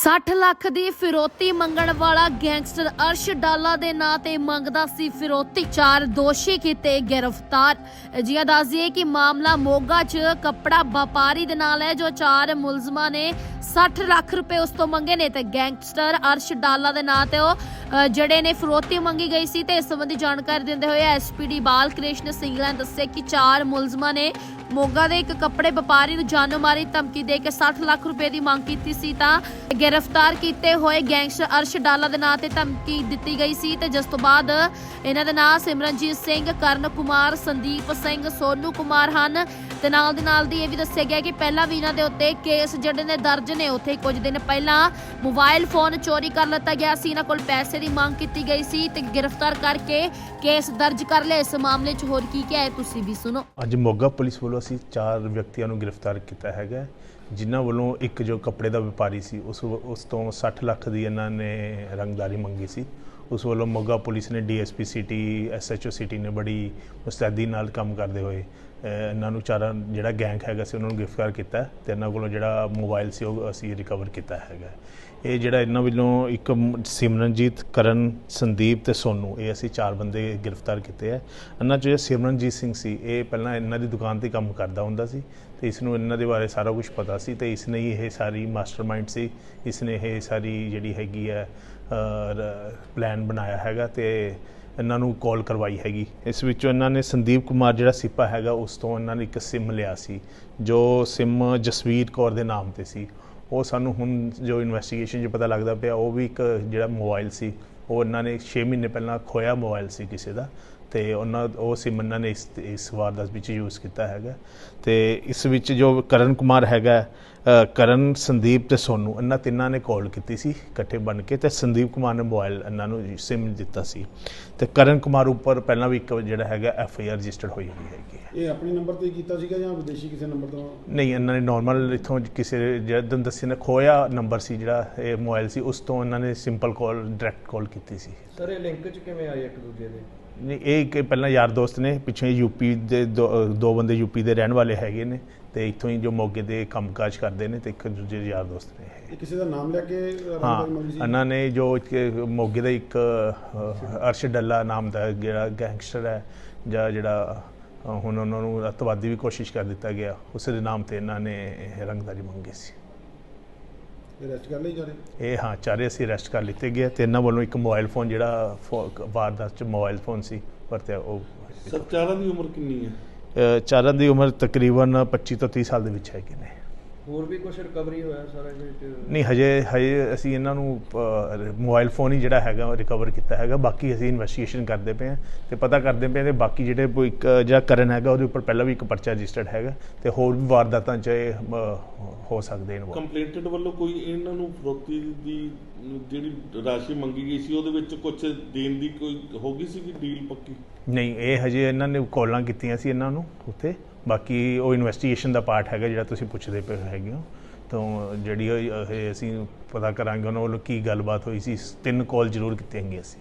60 ਲੱਖ ਦੀ ਫਿਰੋਤੀ ਮੰਗਣ ਵਾਲਾ ਗੈਂਗਸਟਰ ਅਰਸ਼ ਡਾਲਾ ਦੇ ਨਾਂ ਤੇ ਮੰਗਦਾ ਸੀ ਫਿਰੋਤੀ। ਚਾਰ ਦੋਸ਼ੀ ਕੀਤੇ ਗ੍ਰਿਫਤਾਰ। ਜਿਹਾ ਦੱਸਦੀਏ ਕਿ ਮਾਮਲਾ ਮੋਗਾ 'ਚ ਕੱਪੜਾ ਵਪਾਰੀ ਦੇ ਨਾਲ ਹੈ, ਜੋ ਚਾਰ ਮੁਲਜ਼ਮਾਂ ਨੇ 60 ਲੱਖ ਰੁਪਏ ਉਸ ਤੋਂ ਮੰਗੇ ਨੇ ਤੇ ਗੈਂਗਸਟਰ ਅਰਸ਼ ਡਾਲਾ ਦੇ ਨਾਂ ਤੇ ਉਹ ਜਿਹੜੇ ਨੇ ਫਰੋਤੀ ਮੰਗੀ ਗਈ ਸੀ ਤੇ ਇਸ ਸੰਬੰਧੀ ਜਾਣਕਾਰੀ ਦਿੰਦੇ ਹੋਏ ਐਸਪੀਡੀ ਬਾਲ ਕ੍ਰਿਸ਼ਨ ਸਿੰਘਲਾ ਨੇ ਦੱਸਿਆ ਕਿ ਚਾਰ ਮੁਲਜ਼ਮਾਂ ਨੇ ਮੋਗਾ ਦੇ ਇੱਕ ਕੱਪੜੇ ਵਪਾਰੀ ਨੂੰ ਜਾਨੋਂ ਮਾਰੀ ਧਮਕੀ ਦੇ ਕੇ 60 ਲੱਖ ਰੁਪਏ ਦੀ ਮੰਗ ਕੀਤੀ ਸੀ ਤਾਂ ਗ੍ਰਿਫਤਾਰ ਕੀਤੇ ਹੋਏ ਗੈਂਗਸਟਰ ਅਰਸ਼ ਡਾਲਾ ਦੇ ਨਾਂ ਤੇ ਧਮਕੀ ਦਿੱਤੀ ਗਈ ਸੀ ਤੇ ਜਿਸ ਤੋਂ ਬਾਅਦ ਇਹਨਾਂ ਦੇ ਨਾਂ ਸਿਮਰਨਜੀਤ ਸਿੰਘ, ਕਰਨ ਕੁਮਾਰ, ਸੰਦੀਪ ਸਿੰਘ, ਸੋਨੂ ਕੁਮਾਰ ਹਨ। ਤੇ ਨਾਲ ਦੀ ਨਾਲ ਦੀ ਇਹ ਵੀ ਦੱਸਿਆ ਗਿਆ ਕਿ ਪਹਿਲਾਂ ਵੀ ਇਹਨਾਂ ਦੇ ਉੱਤੇ ਕੇਸ ਜਿਹੜੇ ਨੇ ਦਰਜ ਨੇ ਉੱਥੇ ਕੁਝ ਦਿਨ ਪਹਿਲਾਂ ਮੋਬਾਈਲ ਫੋਨ ਚੋਰੀ ਕਰ ਲਿੱਤਾ ਗਿਆ ਸੀ। ਇਹਨਾਂ ਕੋਲ ਪੈਸੇ ਦੀ ਮੰਗ ਕੀਤੀ ਗਈ ਸੀ ਤੇ ਗ੍ਰਿਫਤਾਰ ਕਰਕੇ ਕੇਸ ਦਰਜ ਕਰ ਲਿਆ ਇਸ ਮਾਮਲੇ 'ਚ ਹੋਰ ਕੀ ਕਿਹਾ ਹੈ ਤੁਸੀਂ ਵੀ ਸੁਣੋ। ਅੱਜ ਮੋਗਾ ਪੁਲਿਸ ਵੱਲੋਂ ਅਸੀਂ ਚਾਰ ਵਿਅਕਤੀਆਂ ਨੂੰ ਗ੍ਰਿਫਤਾਰ ਕੀਤਾ ਹੈਗਾ ਜਿਨ੍ਹਾਂ ਵੱਲੋਂ ਇੱਕ ਜੋ ਕੱਪੜੇ ਦਾ ਵਪਾਰੀ ਸੀ, ਉਸ ਉਸ ਤੋਂ 60 ਲੱਖ ਦੀ ਇਹਨਾਂ ਨੇ ਰੰਗਦਾਰੀ ਮੰਗੀ ਸੀ। ਉਸ ਵੱਲੋਂ ਮੋਗਾ ਪੁਲਿਸ ਨੇ ਡੀਐਸਪੀ ਸਿਟੀ, ਐਸਐਚਓ ਸਿਟੀ ਨੇ ਬੜੀ ਮੁਸਤੈਦੀ ਨਾਲ ਕੰਮ ਕਰਦੇ ਹੋਏ ਇਹਨਾਂ ਨੂੰ ਚਾਰਾਂ, ਜਿਹੜਾ ਗੈਂਗ ਹੈਗਾ ਸੀ ਉਹਨਾਂ ਨੂੰ ਗ੍ਰਿਫਤਾਰ ਕੀਤਾ ਤੇ ਇਹਨਾਂ ਕੋਲੋਂ ਜਿਹੜਾ ਮੋਬਾਈਲ ਸੀ ਉਹ ਅਸੀਂ ਰਿਕਵਰ ਕੀਤਾ ਹੈਗਾ ਇਹ ਜਿਹੜਾ ਇਹਨਾਂ ਵੱਲੋਂ ਇੱਕ ਸਿਮਰਨਜੀਤ, ਕਰਨ, ਸੰਦੀਪ ਤੇ ਸੋਨੂ, ਇਹ ਅਸੀਂ ਚਾਰ ਬੰਦੇ ਗ੍ਰਿਫਤਾਰ ਕੀਤੇ ਆ ਇਹਨਾਂ 'ਚ ਜਿਹੜਾ ਸਿਮਰਨਜੀਤ ਸਿੰਘ ਸੀ, ਇਹ ਪਹਿਲਾਂ ਇਹਨਾਂ ਦੀ ਦੁਕਾਨ ਤੇ ਕੰਮ ਕਰਦਾ ਹੁੰਦਾ ਸੀ ਤੇ ਇਸ ਨੂੰ ਇਹਨਾਂ ਦੇ ਬਾਰੇ ਸਾਰਾ ਕੁਝ ਪਤਾ ਸੀ ਤੇ ਇਸ ਨੇ ਹੀ ਇਹ ਸਾਰੀ ਮਾਸਟਰਮਾਈਂਡ ਸੀ। ਇਸ ਨੇ ਇਹ ਸਾਰੀ ਜਿਹੜੀ ਹੈਗੀ ਹੈ ਪਲਾਨ ਬਣਾਇਆ ਹੈਗਾ ਤੇ ਇਹਨਾਂ ਨੂੰ ਕਾਲ ਕਰਵਾਈ ਹੈਗੀ। ਇਸ ਵਿੱਚੋਂ ਇਹਨਾਂ ਨੇ ਸੰਦੀਪ ਕੁਮਾਰ ਜਿਹੜਾ ਸਿਪਾ ਹੈਗਾ, ਉਸ ਤੋਂ ਇਹਨਾਂ ਨੇ ਇੱਕ ਸਿਮ ਲਿਆ ਸੀ, ਜੋ ਸਿਮ ਜਸਵੀਰ ਕੌਰ ਦੇ ਨਾਮ ਤੇ ਸੀ। ਉਹ ਸਾਨੂੰ ਹੁਣ ਜੋ ਇਨਵੈਸਟੀਗੇਸ਼ਨ 'ਚ ਪਤਾ ਲੱਗਦਾ ਪਿਆ, ਉਹ ਵੀ ਇੱਕ ਜਿਹੜਾ ਮੋਬਾਈਲ ਸੀ ਉਹ ਇਹਨਾਂ ਨੇ 6 ਮਹੀਨੇ ਪਹਿਲਾਂ ਖੋਇਆ ਮੋਬਾਈਲ ਸੀ ਕਿਸੇ ਦਾ ਤੇ ਉਹਨਾਂ, ਉਹ ਸਿਮ ਇਹਨਾਂ ਨੇ ਇਸ ਇਸ ਵਾਰਦਾਤ ਵਿੱਚ ਯੂਜ਼ ਕੀਤਾ ਹੈਗਾ। ਤੇ ਇਸ ਵਿੱਚ ਜੋ ਕਰਨ ਕੁਮਾਰ ਹੈਗਾ ਕਰਨ, ਸੰਦੀਪ ਤੇ ਸੋਨੂ, ਇਹਨਾਂ ਤਿੰਨਾਂ ਨੇ ਕਾਲ ਕੀਤੀ ਸੀ ਇਕੱਠੇ ਬਣ ਕੇ ਤੇ ਸੰਦੀਪ ਕੁਮਾਰ ਨੇ ਮੋਬਾਈਲ ਇਹਨਾਂ ਨੂੰ ਸਿਮ ਦਿੱਤਾ ਸੀ। ਤੇ ਕਰਨ ਕੁਮਾਰ ਉੱਪਰ ਪਹਿਲਾਂ ਵੀ ਇੱਕ ਜਿਹੜਾ ਹੈਗਾ ਐਫ ਆਈ ਆਰ ਰਜਿਸਟਰਡ ਹੋਈ ਹੋਈ ਹੈਗੀ। ਇਹ ਆਪਣੇ ਨੰਬਰ ਤੇ ਕੀਤਾ ਸੀਗਾ ਜਾਂ ਵਿਦੇਸ਼ੀ ਕਿਸੇ ਨੰਬਰ ਤੋਂ? ਨਹੀਂ ਇਹਨਾਂ ਨੇ ਨਾਰਮਲ ਇਥੋਂ ਕਿਸੇ ਜਿਹੜਾ ਦੱਸਿਆ ਨਾ ਖੋਇਆ ਨੰਬਰ ਸੀ ਜਿਹੜਾ ਇਹ ਮੋਬਾਈਲ ਸੀ ਉਸ ਤੋਂ ਇਹਨਾਂ ਨੇ ਸਿੰਪਲ ਕਾਲ ਡਾਇਰੈਕਟ ਕਾਲ ਕੀਤੀ ਸੀ। ਸਰ ਇਹ ਲਿੰਕ ਚ ਕਿਵੇਂ ਆਏ ਇੱਕ ਦੂਜੇ ਦੇ? ਨਹੀਂ ਇਹ ਕਿ ਪਹਿਲਾਂ ਯਾਰ ਦੋਸਤ ਨੇ ਪਿੱਛੇ ਯੂਪੀ ਦੇ ਦੋ ਬੰਦੇ ਯੂਪੀ ਦੇ ਰਹਿਣ ਵਾਲੇ ਹੈਗੇ ਨੇ ਤੇ ਇੱਥੋਂ ਹੀ ਜੋ ਮੋਗੇ ਦੇ ਕੰਮਕਾਜ ਕਰਦੇ ਨੇ ਤੇ ਇੱਕ ਦੂਜੇ ਦੇ ਯਾਰ ਦੋਸਤ ਨੇ ਇਹ। ਕਿਸੇ ਦਾ ਨਾਮ ਲੈ ਕੇ ਹਾਂ ਇਹਨਾਂ ਨੇ ਜੋ ਇੱਕ ਮੋਗੇ ਦਾ ਇੱਕ ਅਰਸ਼ ਡੱਲਾ ਨਾਮ ਦਾ ਜਿਹੜਾ ਗੈਂਗਸਟਰ ਹੈ ਜਾਂ ਜਿਹੜਾ ਹੁਣ ਉਹਨਾਂ ਨੂੰ ਅੱਤਵਾਦੀ ਵੀ ਕੋਸ਼ਿਸ਼ ਕਰ ਦਿੱਤਾ ਗਿਆ। ਉਸ ਦੇ ਨਾਮ ਤੇ ਇਹਨਾਂ ਨੇ ਰੰਗਦਾਰੀ ਮੰਗੀ ਸੀ। ਇਹ ਰੈਸਟ ਕਰ ਲਈ ਜਾ ਰਹੇ? ਇਹ ਹਾਂ ਚਾਰੇ ਅਸੀਂ ਅਰੈਸਟ ਕਰ ਲਿੱਤੇ ਗਏ ਤੇ ਇਹਨਾਂ ਵੱਲੋਂ ਇੱਕ ਮੋਬਾਈਲ ਫੋਨ ਜਿਹੜਾ ਵਾਰਦਾਤ ਚ ਮੋਬਾਈਲ ਫੋਨ ਸੀ ਵਰਤਿਆ ਉਹ ਸਰ ਚਾਰਾਂ ਦੀ ਉਮਰ ਕਿੰਨੀ ਹੈ? ਚਾਰਾਂ ਦੀ ਉਮਰ ਤਕਰੀਬਨ 25 ਤੋਂ 30 ਸਾਲ ਦੇ ਵਿੱਚ ਹੈਗੇ ਨੇ। ਹੋਰ ਵੀ ਕੁਝ ਰਿਕਵਰੀ ਹੋਇਆ ਸਾਰਾ ਇਹਦੇ ਵਿੱਚ? ਨਹੀਂ ਹਜੇ ਹਜੇ ਅਸੀਂ ਇਹਨਾਂ ਨੂੰ ਮੋਬਾਈਲ ਫੋਨ ਹੀ ਜਿਹੜਾ ਹੈਗਾ ਰਿਕਵਰ ਕੀਤਾ ਹੈਗਾ ਬਾਕੀ ਅਸੀਂ ਇਨਵੈਸਟੀਗੇਸ਼ਨ ਕਰਦੇ ਪਏ ਹਾਂ ਤੇ ਪਤਾ ਕਰਦੇ ਪਏ ਤੇ ਬਾਕੀ ਜਿਹੜੇ ਕੋਈ ਇੱਕ ਜਿਹੜਾ ਕਰਨ ਹੈਗਾ ਉਹਦੇ ਉੱਪਰ ਪਹਿਲਾਂ ਵੀ ਇੱਕ ਪਰਚਾ ਰਜਿਸਟਰਡ ਹੈਗਾ ਤੇ ਹੋਰ ਵੀ ਵਾਰਦਾਤਾਂ 'ਚ ਹੋ ਸਕਦੇ ਨੇ ਕੰਪਲੇਂਟਡ ਵੱਲੋਂ ਕੋਈ ਇਹਨਾਂ ਨੂੰ ਫਰੋਤੀ ਦੀ ਜਿਹੜੀ ਰਾਸ਼ੀ ਮੰਗੀ ਗਈ ਸੀ ਉਹਦੇ ਵਿੱਚ ਕੁਝ ਦੇਣ ਦੀ ਕੋਈ ਹੋ ਗਈ ਸੀ ਕਿ ਡੀਲ ਪੱਕੀ? ਨਹੀਂ ਇਹ ਹਜੇ ਇਹਨਾਂ ਨੇ ਕਾਲਾਂ ਕੀਤੀਆਂ ਸੀ ਇਹਨਾਂ ਨੂੰ ਉੱਥੇ। ਬਾਕੀ ਉਹ ਇਨਵੈਸਟੀਗੇਸ਼ਨ ਦਾ ਪਾਰਟ ਹੈਗਾ ਜਿਹੜਾ ਤੁਸੀਂ ਪੁੱਛਦੇ ਪਏ ਹੈਗੇ ਹੋ। ਤਾਂ ਜਿਹੜੀ ਉਹ ਇਹ ਅਸੀਂ ਪਤਾ ਕਰਾਂਗੇ ਉਹਨਾਂ ਵੱਲੋਂ ਕੀ ਗੱਲਬਾਤ ਹੋਈ ਸੀ, ਤਿੰਨ ਕਾਲ ਜ਼ਰੂਰ ਕੀਤੀਆਂ ਹੈਗੇ ਅਸੀਂ